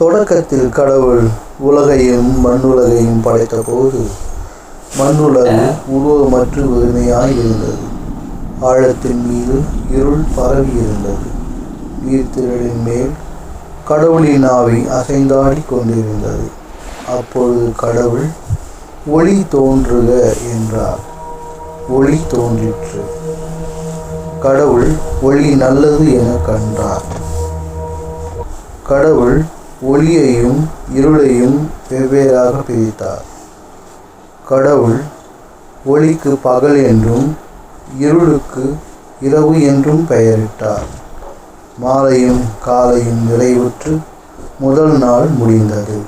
தொடக்கத்தில் கடவுள் உலகையும் மண்ணுலகையும் படைத்தபோது மண்ணுலகு உருவமற்று வெறுமையாய் இருந்தது ஆழத்தின் மீது இருள் பரவி இருந்தது நீர்த்திரளின் மேல் கடவுளின் ஆவி அசைந்தாடி கொண்டிருந்தது. அப்பொழுது கடவுள் ஒளி தோன்றுக என்றார். ஒளி தோன்றிற்று. கடவுள் ஒளி நல்லது என கண்டார். கடவுள் ஒளியையும் இருளையும் வெவ்வேறாக பிரித்தார். கடவுள் ஒளிக்கு பகல் என்றும் இருளுக்கு இரவு என்றும் பெயரிட்டார். மாலையும் காலையும் நிறைவுற்று முதல் நாள் முடிந்தது.